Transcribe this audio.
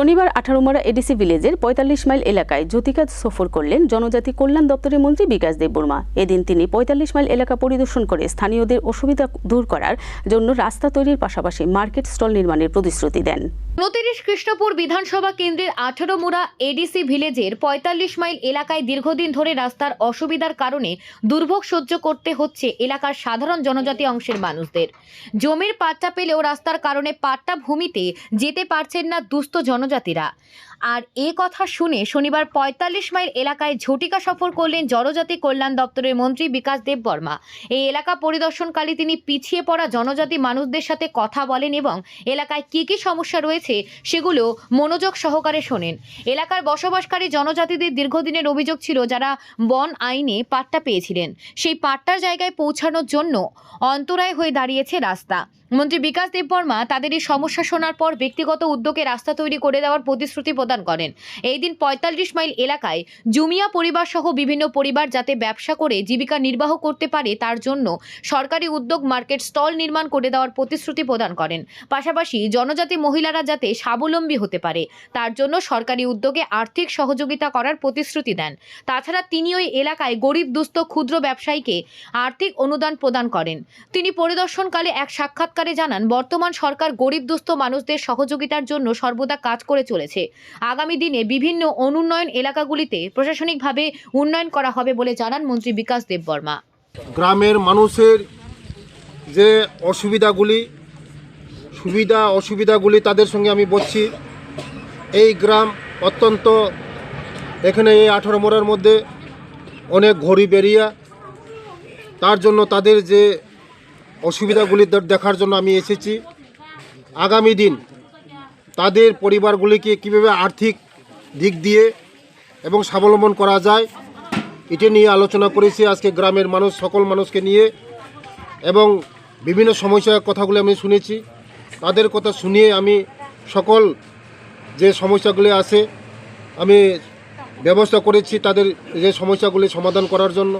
শনিবার আঠারোমারা এডিসি ভিলেজের পঁয়তাল্লিশ মাইল এলাকায় জ্যোতিকাজ সফর করলেন জনজাতি কল্যাণ দপ্তরের মন্ত্রী বিকাশ দেববর্মা। এদিন তিনি পঁয়তাল্লিশ মাইল এলাকা পরিদর্শন করে স্থানীয়দের অসুবিধা দূর করার জন্য রাস্তা তৈরির পাশাপাশি মার্কেট স্টল নির্মাণের প্রতিশ্রুতি দেন। উনতিরিশ কৃষ্ণপুর বিধানসভা কেন্দ্রের আঠারো মুড়া এডিসি ভিলেজের পঁয়তাল্লিশ মাইল এলাকায় দীর্ঘদিন ধরে রাস্তার অসুবিধার কারণে দুর্ভোগ সহ্য করতে হচ্ছে এলাকার সাধারণ জনজাতি অংশের মানুষদের। জমির পাট্টা পেলেও রাস্তার কারণে পাট্টা ভূমিতে যেতে পারছেন না দুস্থ জনজাতিরা। আর এ কথা শুনে শনিবার পঁয়তাল্লিশ মাইল এলাকায় ঝটিকা সফর করলেন জনজাতি কল্যাণ দপ্তরের মন্ত্রী বিকাশ দেব বর্মা এই এলাকা পরিদর্শনকালে তিনি পিছিয়ে পড়া জনজাতি মানুষদের সাথে কথা বলেন এবং এলাকায় কী কী সমস্যা রয়েছে সেগুলো মনোযোগ সহকারে শোনেন। এলাকার বসবাসকারী জনজাতিদের দীর্ঘদিনের অভিযোগ ছিল যারা বন আইনে পাট্টা পেয়েছিলেন। সেই পাট্টার জায়গায় পৌঁছানোর জন্য অন্তরায় হয়ে দাঁড়িয়েছে রাস্তা। মন্ত্রী বিকাশ দেববর্মা তাদের এই সমস্যা শোনার পর ব্যক্তিগত উদ্যোগে রাস্তা তৈরি করে দেওয়ার প্রতিশ্রুতি প্রদান করেন। এই দিন পঁয়তাল্লিশ মাইল এলাকায় জুমিয়া পরিবার সহ বিভিন্ন পরিবার যাতে ব্যবসা করে জীবিকা নির্বাহ করতে পারে তার জন্য সরকারি উদ্যোগ মার্কেট স্টল নির্মাণ করে দেওয়ার প্রতিশ্রুতি প্রদান করেন। পাশাপাশি জনজাতি মহিলারা যাতে স্বাবলম্বী হতে পারে, তার জন্য সরকারি উদ্যোগে আর্থিক সহযোগিতা করার প্রতিশ্রুতি দেন। তাছাড়া তিনি ওই এলাকায় গরিব, দুস্থ, ক্ষুদ্র ব্যবসায়ীকে আর্থিক অনুদান প্রদান করেন। তিনি পরিদর্শনকালে এক সাক্ষাৎকারে জানান, বর্তমান সরকার গরিব, দুস্থ মানুষদের সহযোগিতার জন্য সর্বদা কাজ করে চলেছে। আগামী দিনে বিভিন্ন অনুন্নয়ন এলাকাগুলিতে প্রশাসনিকভাবে উন্নয়ন করা হবে বলে জানান মন্ত্রী বিকাশ দেববর্মা। গ্রামের মানুষের যে অসুবিধাগুলি, সুবিধা, অসুবিধাগুলি তাদের সঙ্গে আমি বলছি। এই গ্রাম অত্যন্ত, এখানে এই আঠারো মোড়ের মধ্যে অনেক ঘড়ি এরিয়া। তার জন্য তাদের যে অসুবিধাগুলি দেখার জন্য আমি এসেছি। আগামী দিন তাদের পরিবারগুলিকে কীভাবে আর্থিক দিক দিয়ে এবং স্বাবলম্বন করা যায়, এটা নিয়ে আলোচনা করেছি আজকে গ্রামের মানুষ, সকল মানুষকে নিয়ে এবং বিভিন্ন সমস্যার কথাগুলো আমি শুনেছি। তাদের কথা শুনিয়ে আমি সকল যে সমস্যাগুলি আছে, আমি ব্যবস্থা করেছি তাদের যে সমস্যাগুলি সমাধান করার জন্য।